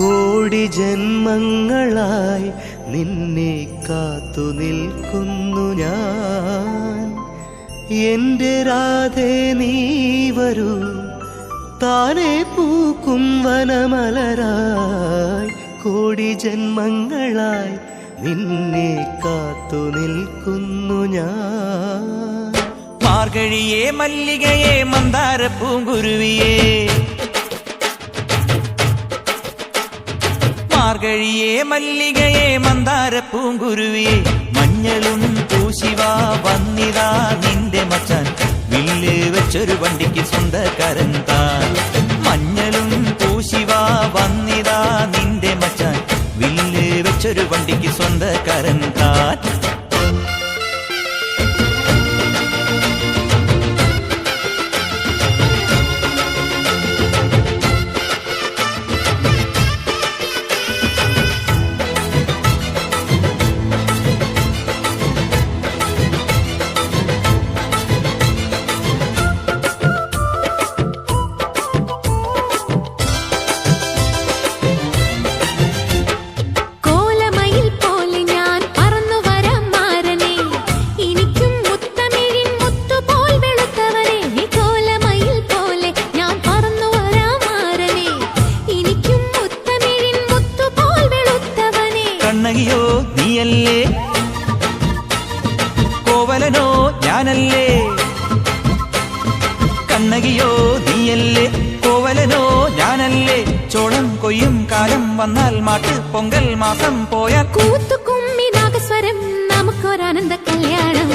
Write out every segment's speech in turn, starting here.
കോടി ജന്മങ്ങളായി നിന്നെ കാത്തു നിൽക്കുന്നു ഞാൻ. എന്റെ രാധേ നീ വരൂ. താനെ പൂക്കും വനമലരായി കോടി ജന്മങ്ങളായി നിന്നെ കാത്തു നിൽക്കുന്നു ഞാൻ. മാർഗഴിയെ മല്ലികയെ മന്ദാര പൂങ്കുരുവിയെ മാർഗഴിയെ മല്ലികയെ മന്ദാര പൂങ്കുരുവിയെ മഞ്ഞളും പൂശിവാ വന്നിതാ നിന്റെ മച്ചാൻ. വില്ല് വെച്ചൊരു വണ്ടിക്ക് സ്വന്തക്കാരൻ താൻ. മഞ്ഞളും പൂശിവാ വന്നിതാ നിന്റെ മച്ചാൻ. വില്ല് വെച്ചൊരു വണ്ടിക്ക് സ്വന്തക്കാരൻ താൻ. കോവലനോ ഞാനല്ലേ? കണ്ണകിയോ നീയല്ലേ? കോവലനോ ഞാനല്ലേ? ചോളം കൊയ്യും കാലം വന്നാൽ മാട്ട് പൊങ്കൽ മാസം പോയാൽ കൂത്തുകുമ്മി നാഗസ്വരം നമുക്കൊരാനന്ദ കല്യാണം.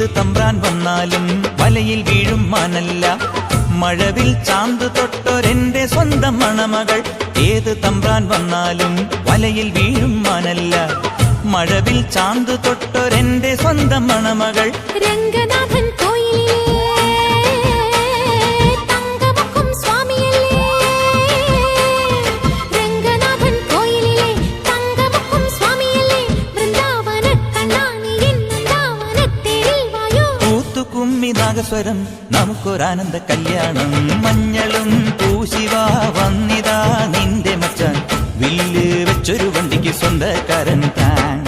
ഏത് തമ്പ്രാൻ വന്നാലും വലയിൽ വീഴും മാനല്ല. മഴവിൽ ചാന്ത് തൊട്ടൊരെന്റെ സ്വന്തം മണമകൾ. ഏത് തമ്പ്രാൻ വന്നാലും വലയിൽ വീഴും മാനല്ല. മഴവിൽ ചാന്ത് തൊട്ടൊരെന്റെ സ്വന്തം മണമകൾ. രംഗനാഥൻ കുമ്മി നാഗസ്വരം നമുക്കൊരാനന്ദ കല്യാണം. മഞ്ഞളും പൂശിവാ വന്നിതാ നിന്റെ മച്ചാൻ. വില്ല് വെച്ചൊരു വണ്ടിക്ക് സ്വന്തക്കാരൻ താൻ.